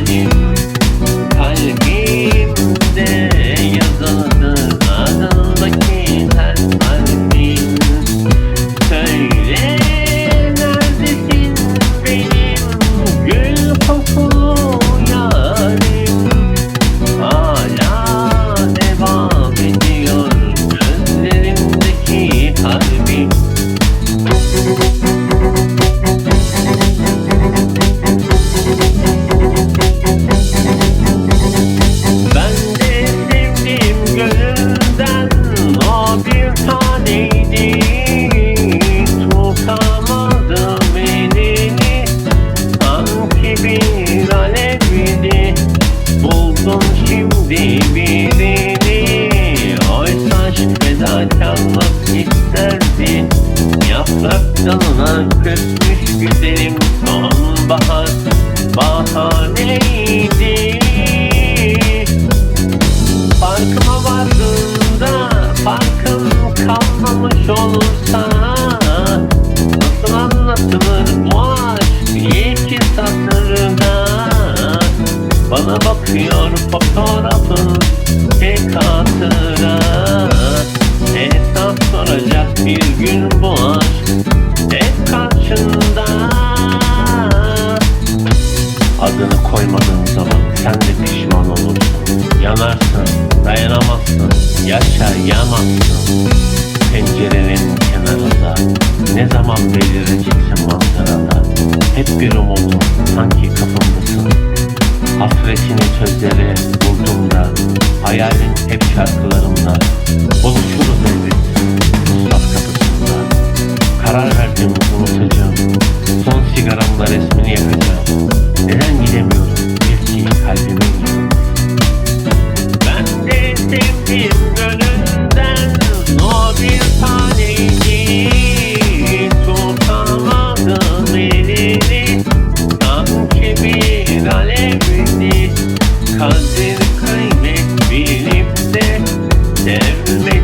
halim Kalbimde yazılı adındaki her harfin Söyle neredesin gül kokulu yarim Hala devam ediyor gözlerimdeki kalbim di di di di Oysa aşk fedakarlık isterdi Yaprak dalına küsmüş güzelim sonbahar bahaneydi Farkıma vardığında farkım kalmamış olursan Bana bakıyor fotoğrafın tek hatıra. Hesap soracak bir gün bu aşk hep karşında. Adını koymadığın zaman sen de pişman olursun. Yanarsın, dayanamazsın, yaşayamazsın Pencerenin kenarında ne zaman belireceksin manzarada? Hep bir umudum sanki kafamdasın Sözlere vurduğumda Hayalin hep şarkılarımda Buluşuruz elbet Uslat kapısında. Karar verdim unutacağım. Son sigaramla resmini yakacağım. Neden gidemiyorum? Belki kalbimin yanında Ben de sevdim gönülden. O bir taneydi Tutamadım elini. Sanki bir alevdi Kadir kıymet bilip de Sevmedin